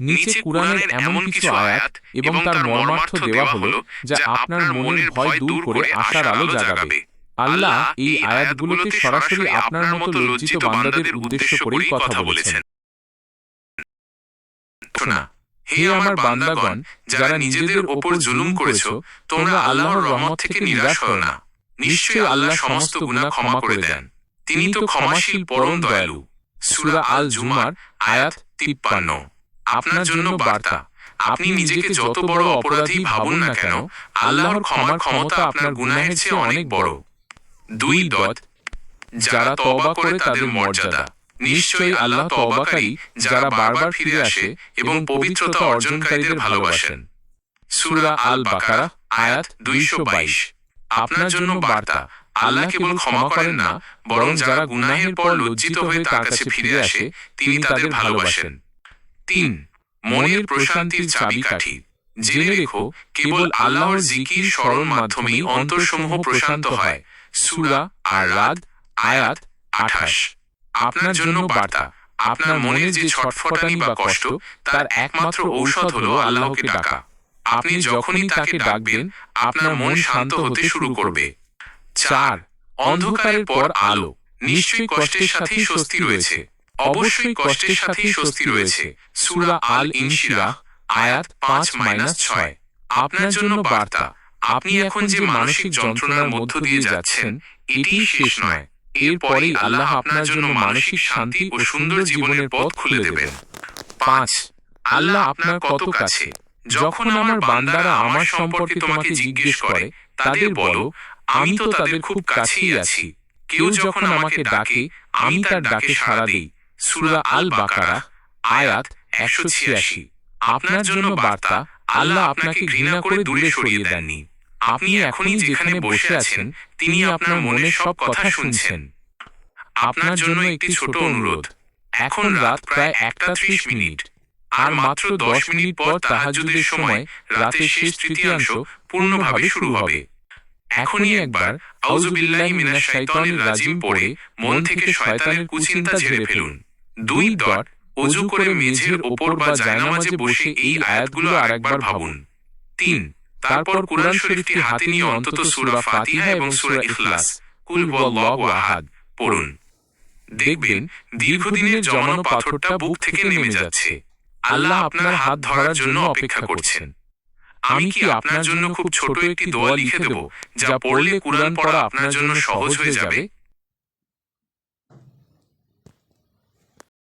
নিচে কুরআনের এমন কিছু আয়াত এবং তার মর্মার্থ দেওয়া হলো যা আপনার মনের ভয় দূর করে আশার আলো জাগাবে। আল্লাহ এই আয়াতগুলোতে সরাসরি আপনার মতো লজ্জিত বান্দাদের উদ্দেশ্য করেই কথা বলেছেন। না হে আমার বান্দাগণ যারা নিজেদের ওপর জুলুম করেছ তোমরা আল্লাহর রহমত থেকে নিরাশ হও না। নিশ্চয়ই আল্লাহ সমস্ত গুনাহ ক্ষমা করে দেন। তিনি তো ক্ষমাশীল পরম দয়ালু। সূরা আল জুমার আয়াত তিপ্পান্ন আপনার জন্য বার্তা। আপনি নিজেকে যত বড় অপরাধী ভাবুন না কেন আল্লাহর ক্ষমার ক্ষমতা আপনার গুনাহের চেয়ে অনেক বড়। দুই দত যারা তবা করে তাদের মর্যাদা। নিশ্চয়ই আল্লাহ তওবাকারী যারা বারবার ফিরে আসে এবং পবিত্রতা অর্জনকারীদের ভালোবাসেন। সূরা আল বাকারা আয়াত দুইশো বাইশ। আপনার জন্য বার্তা। আল্লাহ কেবল ক্ষমা করেন না বরং যারা গুনাহের পর লজ্জিত হয়ে তার কাছে ফিরে আসে তিনি তাদের ভালোবাসেন। তিন মনের প্রশান্তির চাবিকাঠি। জেনে রেখো কেবল আল্লাহর জিকির স্মরণ মাধ্যমেই অন্তরসমূহ প্রশান্ত হয়। সূরা আর রাদ আয়াত আঠাশ। আপনার জন্য বার্তা। আপনার মনের যে ছটফটানি বা কষ্ট তার একমাত্র ঔষধ হলো আল্লাহকে ডাকা। আপনি যখনই তাকে ডাকবেন আপনার মন শান্ত হতে শুরু করবে। চার অন্ধকারের পর আলো। নিশ্চয়ই কষ্টের সাথেই স্বস্তি রয়েছে। অবশ্যই কষ্টের সাথেই স্বস্তি রয়েছে। সুরা আল ইনশিরাহ আয়াত পাঁচ মাইনাস ছয়। আপনার জন্য বার্তা। আপনি এখন যে মানসিক যন্ত্রণার মধ্য দিয়ে যাচ্ছেন এটিই শেষ নয়। এরপরেই আল্লাহ আপনার জন্য মানসিক শান্তি ও সুন্দর জীবনের পথ খুলে দেবেন। পাঁচ আল্লাহ আপনার কত কাছে? যখন আমার বান্দারা আমার সম্পর্কে তোমাকে জিজ্ঞেস করে তাদের বলো আমি তো তাদের খুব কাছেই আছি। কেউ যখন আমাকে ডাকে আমি তার ডাকে সাড়া দিই সূরা আল বাকারা আয়াত একশো ছিয়াশি। আপনার জন্য বার্তা আল্লাহ আপনাকে ঘৃণা করে দূরে সরিয়ে দেননি। আপনি এখনই যেখানে বসে আছেন তিনি আপনার মনের সব কথা শুনছেন। আপনার জন্য একটি ছোট অনুরোধ। এখন রাত প্রায় একটা ত্রিশ মিনিট। আর মাত্র দশ মিনিট পর তাহাজুদের সময় রাতের শেষ তৃতীয়াংশ পূর্ণভাবে শুরু হবে। এখনই একবার আউজুবিল্লাহি মিনাশ শাইতানির রাজিম পড়ে মন থেকে শয়তানের কুচিন্তা ঝেড়ে ফেলুন। দুই ডট অজু করে মেঝের ওপর বা জায়নামাজে বসে এই আয়াতগুলো আরেকবার ভাবুন। তিন তারপর কুরআন শরীফটি হাতে নিয়ে অন্তত সূরা ফাতিহা এবং সূরা ইখলাস। কুল হুয়াল্লাহু আহাদ। পড়ুন। দেখবেন দীর্ঘদিনের জমানো পাথরটা বুক থেকে নেমে যাচ্ছে। আল্লাহ আপনার হাত ধরার জন্য অপেক্ষা করছেন। আমি কি আপনার জন্য খুব ছোট একটি দোয়া লিখে দেব যা পড়লে কুরআন পড়া আপনার জন্য সহজ হয়ে যাবে।